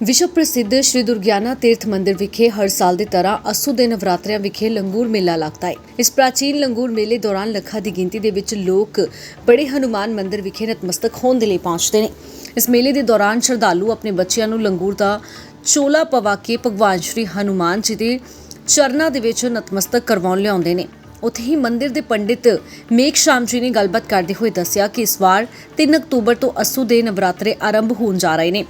ਵਿਸ਼ਵ ਪ੍ਰਸਿੱਧ ਸ਼੍ਰੀ ਦੁਰਗਿਆਨਾ ਤੀਰਥ ਮੰਦਿਰ ਵਿਖੇ ਹਰ ਸਾਲ ਦੀ ਤਰ੍ਹਾਂ ਅਸੂ ਦੇ ਨਵਰਾਤਰਿਆਂ ਵਿਖੇ ਲੰਗੂਰ ਮੇਲਾ ਲੱਗਦਾ ਹੈ। ਇਸ ਪ੍ਰਾਚੀਨ ਲੰਗੂਰ ਮੇਲੇ ਦੌਰਾਨ ਲੱਖਾਂ ਦੀ ਗਿਣਤੀ ਦੇ ਵਿੱਚ ਲੋਕ ਬੜੇ ਹਨੂਮਾਨ ਮੰਦਿਰ ਵਿਖੇ ਨਤਮਸਤਕ ਹੋਣ ਦੇ ਲਈ ਪਹੁੰਚਦੇ ਨੇ। ਇਸ ਮੇਲੇ ਦੇ ਦੌਰਾਨ ਸ਼ਰਧਾਲੂ ਆਪਣੇ ਬੱਚਿਆਂ ਨੂੰ ਲੰਗੂਰ ਦਾ ਚੋਲਾ ਪਵਾ ਕੇ ਭਗਵਾਨ ਸ਼੍ਰੀ ਹਨੂਮਾਨ ਜੀ ਦੇ ਚਰਨਾਂ ਦੇ ਵਿੱਚ ਨਤਮਸਤਕ ਕਰਵਾਉਣ ਲਿਆਉਂਦੇ ਨੇ। ਉੱਥੇ ਹੀ ਮੰਦਿਰ ਦੇ ਪੰਡਿਤ ਮੇਘ ਸ਼ਾਮ ਜੀ ਨੇ ਗੱਲਬਾਤ ਕਰਦੇ ਹੋਏ ਦੱਸਿਆ ਕਿ ਇਸ ਵਾਰ 3 ਅਕਤੂਬਰ ਤੋਂ ਅਸੂ ਦੇ ਨਵਰਾਤਰੇ ਆਰੰਭ ਹੋਣ ਜਾ ਰਹੇ ਨੇ।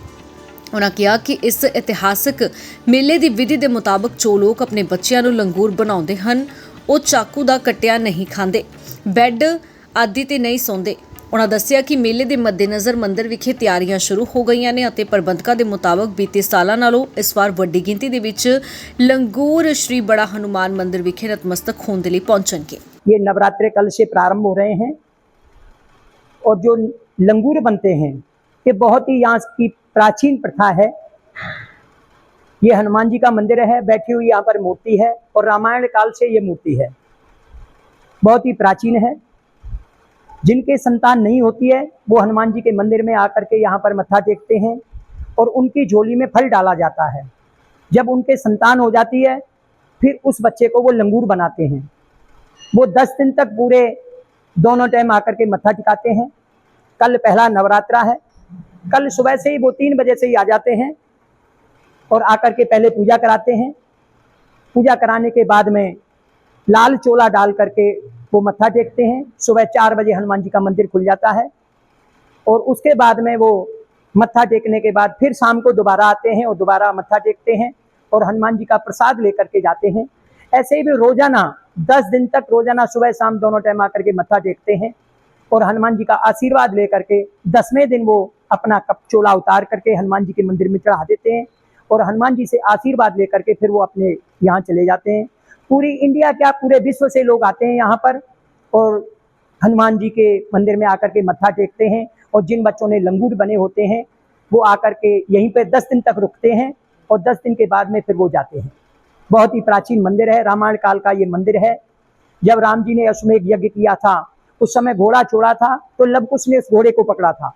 ਉਹਨਾਂ ਕਿਹਾ ਕਿ ਇਸ ਇਤਿਹਾਸਕ ਮੇਲੇ ਦੀ ਵਿਧੀ ਦੇ ਮੁਤਾਬਕ ਜੋ ਲੋਕ ਆਪਣੇ ਬੱਚਿਆਂ ਨੂੰ ਲੰਗੂਰ ਬਣਾਉਂਦੇ ਹਨ ਉਹ ਚਾਕੂ ਦਾ ਕੱਟਿਆ ਨਹੀਂ ਖਾਂਦੇ ਬੈੱਡ ਆਦਿ ਤੇ ਨਹੀਂ ਸੌਂਦੇ ਉਹਨਾਂ ਦੱਸਿਆ ਕਿ ਮੇਲੇ ਦੇ ਮੱਦੇਨਜ਼ਰ ਮੰਦਿਰ ਵਿਖੇ ਤਿਆਰੀਆਂ ਸ਼ੁਰੂ ਹੋ ਗਈਆਂ ਨੇ ਅਤੇ ਪ੍ਰਬੰਧਕਾਂ ਦੇ ਮੁਤਾਬਕ ਬੀਤੇ ਸਾਲਾਂ ਨਾਲੋਂ ਇਸ ਵਾਰ ਵੱਡੀ ਗਿਣਤੀ ਦੇ ਵਿੱਚ ਲੰਗੂਰ ਸ਼੍ਰੀ ਬੜਾ ਹਨੂਮਾਨ ਮੰਦਿਰ ਵਿਖੇ ਨਤਮਸਤਕ ਹੋਣ ਦੇ ਲਈ ਪਹੁੰਚਣਗੇ ये नवरात्रे कल से प्रारंभ हो रहे हैं और जो लंगूर बनते हैं ये बहुत ही यहाँ की प्राचीन प्रथा है। ये हनुमान जी का मंदिर है, बैठी हुई यहाँ पर मूर्ति है और रामायण काल से ये मूर्ति है। बहुत ही प्राचीन है। जिनके संतान नहीं होती है, वो हनुमान जी के मंदिर में आकर के यहाँ पर मत्था टेकते हैं और उनकी झोली में फल डाला जाता है। जब उनके संतान हो जाती है, फिर उस बच्चे को वो लंगूर बनाते हैं। वो दस दिन तक पूरे दोनों टाइम आकर के मत्था टिकाते हैं। कल पहला नवरात्रा है कल सुबह से ही वो तीन बजे से ही आ जाते हैं और आकर के पहले पूजा कराते हैं। पूजा कराने के बाद में लाल चोला डाल करके वो मत्था टेकते हैं। सुबह चार बजे हनुमान जी का मंदिर खुल जाता है और उसके बाद में वो मत्था टेकने के बाद फिर शाम को दोबारा आते हैं और दोबारा मत्था टेकते हैं और हनुमान जी का प्रसाद लेकर के जाते हैं। ऐसे ही भी रोज़ाना, दस दिन तक रोज़ाना सुबह शाम दोनों टाइम आकर के मत्था टेकते हैं और हनुमान जी का आशीर्वाद लेकर के दसवें दिन वो अपना कप चोला उतार करके हनुमान जी के मंदिर में चढ़ा देते हैं और हनुमान जी से आशीर्वाद लेकर के फिर वो अपने यहाँ चले जाते हैं। पूरी इंडिया क्या पूरे विश्व से लोग आते हैं यहाँ पर और हनुमान जी के मंदिर में आकर के मत्था टेकते हैं और जिन बच्चों ने लंगूर बने होते हैं, वो आकर के यहीं पे दस दिन तक रुकते हैं और दस दिन के बाद में फिर वो जाते हैं। बहुत ही प्राचीन मंदिर है, रामायण काल का ये मंदिर है। जब राम जी ने अश्वमेघ यज्ञ किया था, उस समय घोड़ा छोड़ा था तो लवकुश ने उस घोड़े को पकड़ा था।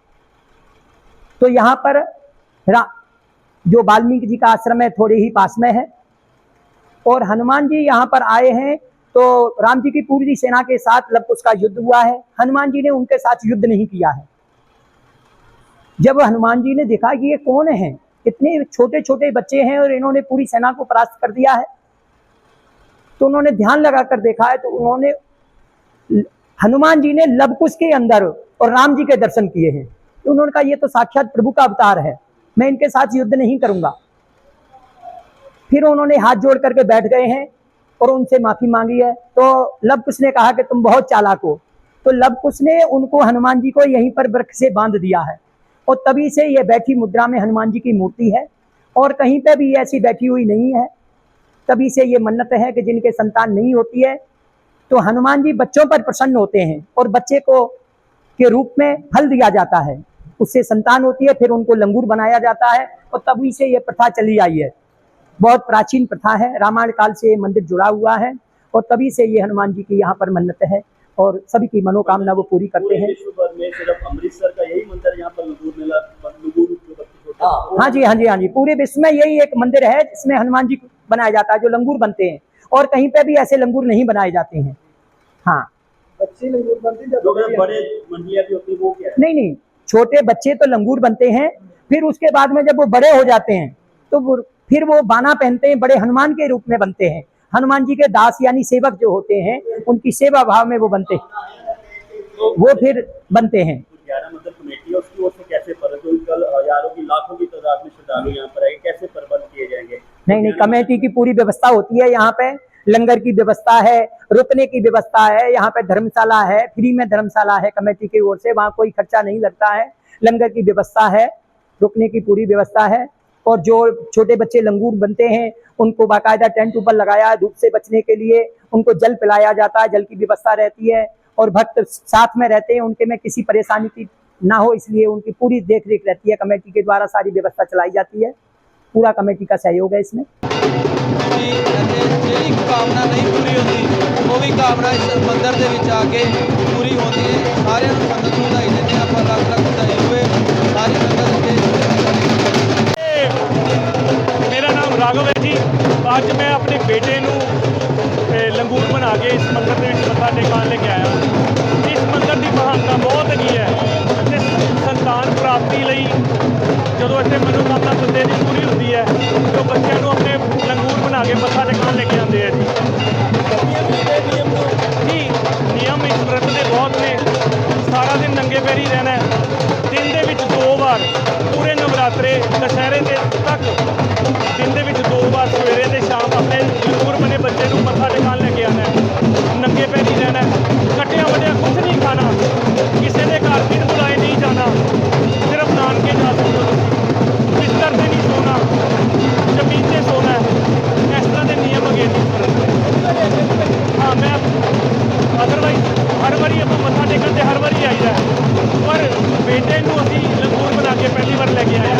तो यहाँ पर जो वाल्मीकि जी का आश्रम है, थोड़े ही पास में है। और हनुमान जी यहाँ पर आए हैं तो राम जी की पूरी सेना के साथ लवकुश का युद्ध हुआ है। हनुमान जी ने उनके साथ युद्ध नहीं किया है। जब हनुमान जी ने देखा कि ये कौन है, इतने छोटे छोटे बच्चे हैं और इन्होंने पूरी सेना को परास्त कर दिया है तो उन्होंने ध्यान लगाकर देखा है तो उन्होंने हनुमान जी ने लवकुश के अंदर और राम जी के दर्शन किए हैं। तो उन्होंने कहा, ये तो साक्षात प्रभु का अवतार है। मैं इनके साथ युद्ध नहीं करूँगा। फिर उन्होंने हाथ जोड़ करके बैठ गए हैं और उनसे माफ़ी मांगी है। तो लव लवकुश ने कहा कि तुम बहुत चालाक हो। तो लव लवकुश ने उनको हनुमान जी को यहीं पर वृक्ष से बाँध दिया है और तभी से ये बैठी मुद्रा में हनुमान जी की मूर्ति है और कहीं पे भी ऐसी बैठी हुई नहीं है। तभी से ये मन्नत है कि जिनके संतान नहीं होती है तो हनुमान जी बच्चों पर प्रसन्न होते हैं और बच्चे को के रूप में फल दिया जाता है। उससे संतान होती है फिर उनको लंगूर बनाया जाता है और तभी से ये प्रथा चली आई है। बहुत प्राचीन प्रथा है रामायण काल से ये मंदिर जुड़ा हुआ है और तभी से ये हनुमान जी की यहाँ पर मन्नत है और सभी की मनोकामना वो पूरी करते हैं। सिर्फ़ अमृतसर का यही मंदिर यहाँ पर लंगूर मेला लंगूर हैं, हाँ। जी हाँ जी हाँ जी पूरे विश्व में यही एक मंदिर है जिसमें हनुमान जी बनाया जाता है जो लंगूर बनते हैं और कहीं पे भी ऐसे लंगूर नहीं बनाए जाते हैं। हाँ। बच्चे लंगूर बनते हैं जो बड़े मंडलियाँ भी होती है वो क्या है? नहीं नहीं छोटे बच्चे तो लंगूर बनते हैं, फिर उसके बाद में जब वो बड़े हो जाते हैं तो फिर वो बाना पहनते हैं, बड़े हनुमान के रूप में बनते हैं। हनुमान जी के दास यानी सेवक जो होते हैं, उनकी सेवा भाव में वो बनते हैं। वो फिर बनते हैं। नहीं नहीं, कमेटी की पूरी व्यवस्था होती है यहाँ पे। लंगर की व्यवस्था है, रुकने की व्यवस्था है, यहाँ पे धर्मशाला है, फ्री में धर्मशाला है, कमेटी की ओर से, वहाँ कोई खर्चा नहीं लगता है। लंगर की व्यवस्था है, रुकने की पूरी व्यवस्था है। और जो छोटे बच्चे लंगूर बनते हैं, उनको बाकायदा टेंट ऊपर लगाया, धूप से बचने के लिए उनको जल पिलाया जाता है, जल की व्यवस्था रहती है। और भक्त साथ में रहते हैं, उनके में किसी परेशानी की ना हो, इसलिए उनकी पूरी देख रेख रहती है। कमेटी के द्वारा सारी व्यवस्था चलाई जाती है। पूरा कमेटी का सहयोग है इसमें। ਵੀ ਅਤੇ ਜਿਹੜੀ ਕਾਮਨਾ ਨਹੀਂ ਪੂਰੀ ਹੁੰਦੀ ਉਹ ਵੀ ਕਾਮਨਾ ਇਸ ਮੰਦਰ ਦੇ ਵਿੱਚ ਆ ਕੇ ਪੂਰੀ ਹੁੰਦੀ ਹੈ ਸਾਰਿਆਂ ਨੂੰ ਸੰਗਤ ਨੂੰ ਵਧਾਈ ਦਿੰਦੇ ਹਾਂ ਆਪਾਂ ਲੱਖ ਲੱਖ ਵਧਾਈ ਹੋਵੇ ਸਾਰੀ ਸੰਗਤ ਮੇਰਾ ਨਾਮ ਰਾਘਵ ਹੈ ਜੀ। ਅੱਜ ਮੈਂ ਆਪਣੇ ਬੇਟੇ ਨੂੰ ਲੰਗੂਰ ਬਣਾ ਕੇ ਇਸ ਮੰਦਰ ਦੇ ਵਿੱਚ ਮੱਥਾ ਟੇਕਣ ਲੈ ਕੇ ਆਇਆ ਇਸ ਮੰਦਰ ਦੀ ਮਹਾਨਤਾ ਬਹੁਤ ਹੈਗੀ ਹੈ ਅਤੇ ਸੰਤਾਨ ਪ੍ਰਾਪਤੀ ਲਈ ਜਦੋਂ ਇੱਥੇ ਮਨੋਕਾਮਨਾ ਬੰਦੇ ਦੀ ਪੂਰੀ ਹੁੰਦੀ ਹੈ ਤਾਂ ਬੱਚਿਆਂ ਨੂੰ ਆਪਣੇ ਆ ਕੇ ਮੱਥਾ ਟੇਕਣ ਲੈ ਕੇ ਆਉਂਦੇ ਆ ਜੀ। ਨਿਯਮ ਇਸ ਵਰਤ ਦੇ ਬਹੁਤ ਨੇ। ਸਾਰਾ ਦਿਨ ਨੰਗੇ ਪੈਰੀ ਹੀ। ਰਹਿਣਾ ਦਿਨ ਦੇ ਵਿੱਚ ਦੋ ਵਾਰ ਪੂਰੇ ਨਵਰਾਤਰੇ ਦਸ਼ਹਰੇ ਦੇ ਤੱਕ। ਦਿਨ ਦੇ ਵਿੱਚ ਦੋ ਵਾਰ ਸਵੇਰੇ ਤੇ ਸ਼ਾਮ ਆਪਣੇ ਜ਼ਰੂਰ ਬਣੇ ਬੱਚੇ ਨੂੰ ਮੱਥਾ ਟੇਕਣ ਲੈ ਕੇ ਆਉਣਾ ਨੰਗੇ ਪੈਰੀ ਹੀ। ਰਹਿਣਾ